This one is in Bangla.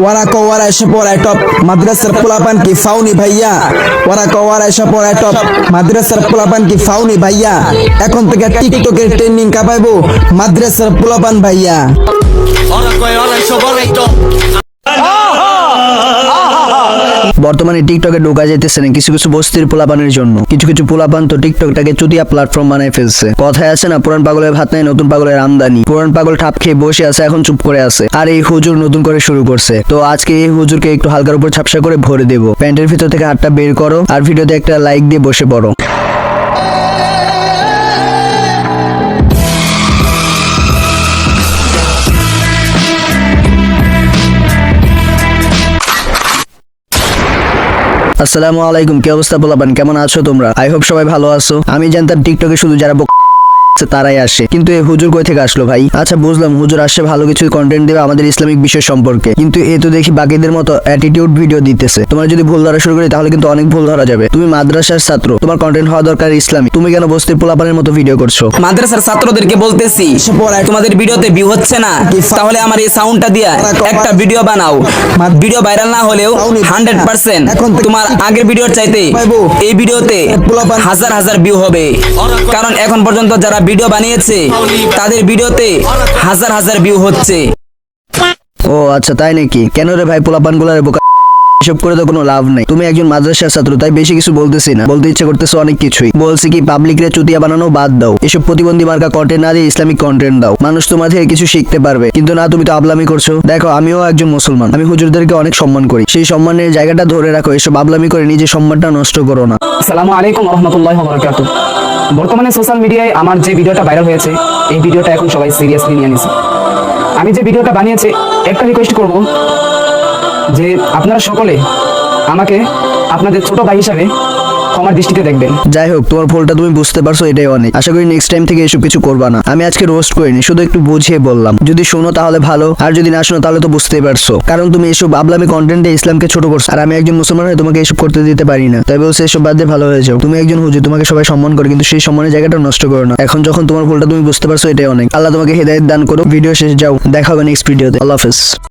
ওরা কো ওরা এসে পড়ায় টপ মাদ্রাসার পোলাপান কি ফাউনি ভাইয়া ওরা কো ওরা এসে পড়ায় টপ মাদ্রাসার পোলাপান কি ফাউনি ভাইয়া এখন থেকে টিকটকের ট্রেন্ডিং কাপাইবো মাদ্রাসার পোলাপান ভাইয়া বর্তমানে টিকটকে ঢোকা যেতেছে না, কিছু কিছু বস্তির পোলাপানের জন্য। কিছু কিছু পোলাপান তো টিকটকটাকে চুতিয়া প্ল্যাটফর্ম বানায় ফেলছে। কথায় আছে না, পুরান পাগলের ভাত নাই নতুন পাগলের আমদানি। পুরান পাগল ঠাপ খেয়ে বসে আছে, এখন চুপ করে আছে। আর এই হুজুর নতুন করে শুরু করছে। তো আজকে এই হুজুরকে একটু হালকার উপর ছাপসা করে ভরে দেবো। প্যান্টের ভিতর থেকে হাতটা বের করো, আর ভিডিওতে একটা লাইক দিয়ে বসে পড়ো। আসসালামু আলাইকুম, কি অবস্থা বলাবেন কেমন আছো তোমরা? আই হোপ সবাই ভালো আছো। আমি জানতাম টিকটকে শুধু যারা বক- তারাই আসে। কিন্তু এই হুজুর কই থেকে আসলো ভাই? আচ্ছা বুঝলাম, হুজুর আসছে ভালো কিছু কন্টেন্ট দেবে আমাদের ইসলামিক বিষয় সম্পর্কে। কিন্তু এ তো দেখি বাকিদের মতো অ্যাটিটিউড ভিডিও দিতেছে। তোমার যদি ভুল ধরা শুরু করি, তাহলে কিন্তু অনেক ভুল ধরা যাবে। তুমি মাদ্রাসার ছাত্র, তোমার কন্টেন্ট হওয়া দরকার ইসলামিক। তুমি কেন বস্তির পোলাপানের মতো ভিডিও করছ? মাদ্রাসার ছাত্রদেরকে বলতেছি, তোমাদের ভিডিওতে ভিউ হচ্ছে না, তাহলে আমার এই সাউন্ডটা দিয়া একটা ভিডিও বানাও। ভিডিও ভাইরাল না হলেও হান্ড্রেড পার্সেন্ট তোমার আগের ভিডিওর চাইতে এই ভিডিওতে হাজার হাজার ভিউ হবে। কারণ এখন পর্যন্ত যারা ভিডিও বানিয়েছে তাদের ভিডিওতে হাজার হাজার ভিউ হচ্ছে। ও আচ্ছা তাই নাকি? কেন রে ভাই পোলাপানগুলার বোকা? এসব করে তো কোনো লাভ নেই। তুমি একজন মাদ্রাসার ছাত্র তাই বেশি কিছু বলতেছি না। বলতে ইচ্ছে করতেছো অনেক কিছুই। বলছি কি পাবলিক রে চুতিয়া বানানো বাদ দাও। এসব প্রতিবন্ধী মার্কা কন্টেন্ট না দিয়ে ইসলামিক কন্টেন্ট দাও। মানুষ তোমার থেকে কিছু শিখতে পারবে। কিন্তু না তুমি তো আবলামি করছ। দেখো আমিও একজন মুসলমান। আমি হুজুরদেরকে অনেক সম্মান করি। সেই সম্মানের জায়গাটা ধরে রাখো। এসব আবলামি করে নিজের সম্মানটা নষ্ট করো না। আসসালামু আলাইকুম রহমতুল্লাহ বরকাত বর্তমানে সোশ্যাল মিডিয়ায় আমার যে ভিডিওটা ভাইরাল হয়েছে, এই ভিডিওটা এখন সবাই সিরিয়াসলি নিয়ে নিছে। আমি যে ভিডিওটা বানিয়েছি, একটা রিকোয়েস্ট করব যে আপনারা সকলে আমাকে আপনাদের ছোট ভাই হিসাবে ক্ষমার দৃষ্টিতে দেখবেন। যাই হোক, তোমার ভুলটা তুমি বুঝতে পারছ, এটাই অনেক। আশা করি নেক্সট টাইম থেকে এসব কিছু করবা না। আমি আজকে রোস্ট করিনি, শুধু একটু বুঝিয়ে বললাম। যদি শোনো তাহলে ভালো, আর যদি না শোনো তাহলে তো বুঝতেই পারছ। কারণ তুমি এসব আবলামি কন্টেন্টে ইসলামকে ছোট করছ। আর আমি একজন মুসলমান হয়ে তোমাকে এসব করতে দিতে পারি না। তাই বলছে, এসব বাদ দিয়ে ভালো হয়ে যাও। তুমি একজন হুজুর, তোমাকে সবাই সম্মান করে, কিন্তু সেই সম্মানের জায়গাটা নষ্ট করো না। এখন যখন তোমার ভুলটা তুমি বুঝতে পারছ, এটাই অনেক। আল্লাহ তোমাকে হেদায়ত দান করো ভিডিও শেষ, যাও। দেখা হবে নেক্সট ভিডিওতে আল্লাহ হাফেজ।